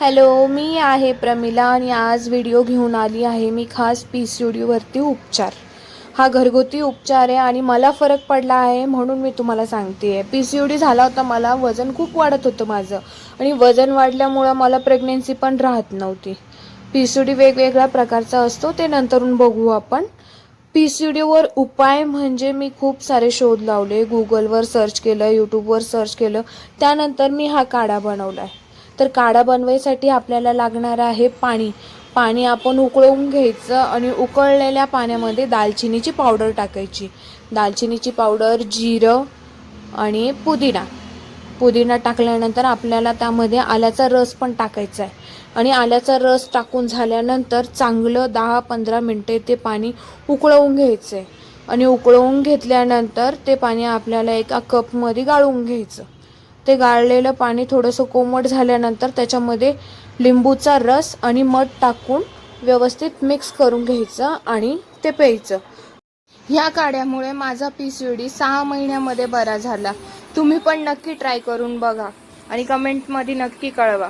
Hello मी आहे प्रमिला आणि आज व्हिडिओ घेऊन आली आहे. मी खास पी सी डीवरती उपचार. हा घरगुती उपचार आहे आणि मला फरक पडला आहे म्हणून मी तुम्हाला सांगते आहे पी सी ओ डी झाला होता मला वजन खूप वाढत होतं माझं. आणि वजन वाढल्यामुळं मला प्रेग्नेन्सी पण राहत नव्हती. पी सी डी वेगवेगळ्या प्रकारचा असतो ते नंतरून बघू आपण. पी सी डीवर उपाय म्हणजे मी खूप सारे शोध लावले. गुगलवर सर्च केलं यूट्यूबवर सर्च केलं. त्यानंतर मी हा काढा बनवला आहे तर काढा बनवायसाठी आपल्याला लागणार आहे पाणी. पाणी आपण उकळवून घ्यायचं आणि उकळलेल्या पाण्यामध्ये दालचिनीची पावडर टाकायची. दालचिनीची पावडर जिरं आणि पुदिना. पुदिना टाकल्यानंतर आपल्याला त्यामध्ये आल्याचा रस पण टाकायचा आहे. आणि आल्याचा रस टाकून झाल्यानंतर चांगलं दहा पंधरा मिनटे ते पाणी उकळवून घ्यायचं आहे आणि उकळवून घेतल्यानंतर ते पाणी आपल्याला एका कपमध्ये गाळून घ्यायचं. ते गाळलेलं पाणी थोडंसं कोमट झाल्यानंतर त्याच्यामध्ये लिंबूचा रस आणि मध टाकून व्यवस्थित मिक्स करून घ्यायचं आणि ते प्यायचं. ह्या काड्यामुळे माझा पी सी डी सहा महिन्यामध्ये बरा झाला. तुम्ही पण नक्की ट्राय करून बघा आणि कमेंटमध्ये नक्की कळवा.